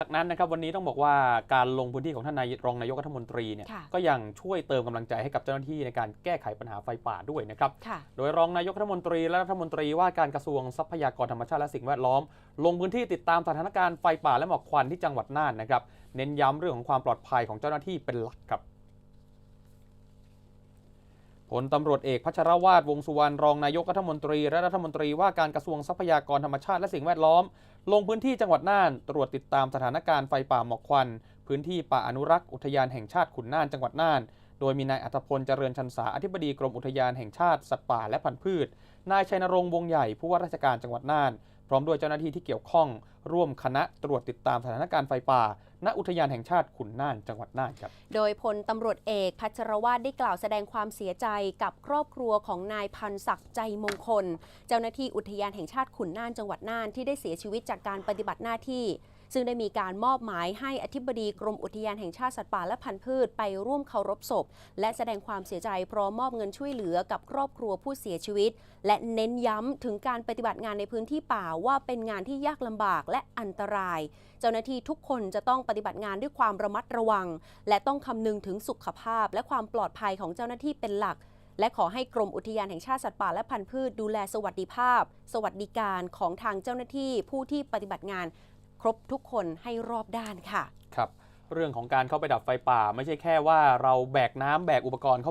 จากนั้นนะครับวันนี้ต้องบอกว่าการลงพื้นที่ของท่านนายรองนายกรัฐมนตรีเนี่ยค่ะก็ยังช่วยเติมกำลังใจให้กับเจ้าหน้าที่ในการแก้ไขปัญหาไฟป่าด้วยนะครับค่ะโดยรองนายกรัฐมนตรีและรัฐมนตรีว่าการกระทรวงทรัพยากรธรรมชาติและสิ่งแวดล้อม ลงพื้นที่ติดตามสถานการณ์ไฟป่าและหมอกควันที่จังหวัดน่านนะครับ เน้นย้ำเรื่องของความปลอดภัยของเจ้าหน้าที่เป็นหลักครับ ผลตำรวจเอกพัชรวาทวงสุวรรณรองนายกรัฐมนตรีและรัฐมนตรีว่าการกระทรวงทรัพยากรธรรมชาติและสิ่งแวดล้อม ลงพื้นที่จังหวัดน่าน ตรวจติดตามสถานการณ์ไฟป่าหมอกควัน พื้นที่ป่าอนุรักษ์อุทยานแห่งชาติขุนน่านจังหวัดน่าน โดยมีนายอัธพลเจริญชันษาอธิบดีกรมอุทยานแห่งชาติสัตว์ป่าและพันธุ์พืช นายชัยนรงค์วงใหญ่ผู้ว่าราชการจังหวัดน่าน พร้อมด้วยเจ้าหน้าที่ที่เกี่ยวข้องร่วมคณะตรวจติดตามสถานการณ์ไฟป่า ณ อุทยานแห่งชาติขุนน่านจังหวัดน่านครับ โดยพลตำรวจเอกพัชรวาทได้กล่าวแสดงความเสียใจกับครอบครัวของนายพันศักดิ์ใจมงคล เจ้าหน้าที่อุทยานแห่งชาติขุนน่านจังหวัดน่านที่ได้เสียชีวิตจากการปฏิบัติหน้าที่ ซึ่งได้มีการมอบหมายให้อธิบดีกรมอุทยานแห่งชาติสัตว์ป่าและพันธุ์พืชไปร่วมเคารพศพ และแสดงความเสียใจพร้อมมอบเงินช่วยเหลือกับครอบครัวผู้เสียชีวิต และเน้นย้ำถึงการปฏิบัติงานในพื้นที่ป่าว่าเป็นงานที่ยากลำบากและอันตราย เจ้าหน้าที่ทุกคนจะต้องปฏิบัติงานด้วยความระมัดระวัง และต้องคำนึงถึงสุขภาพ และความปลอดภัยของเจ้าหน้าที่เป็นหลักและขอให้กรมอุทยานแห่งชาติสัตว์ป่าและพันธุ์พืชดูแลสวัสดิภาพ สวัสดิการของทางเจ้าหน้าที่ผู้ที่ปฏิบัติงาน รบทุกคนให้รอบด้านค่ะ ครับ เรื่องของการเข้าไปดับไฟป่า ไม่ใช่แค่ว่าเราแบกน้ำแบกอุปกรณ์เข้า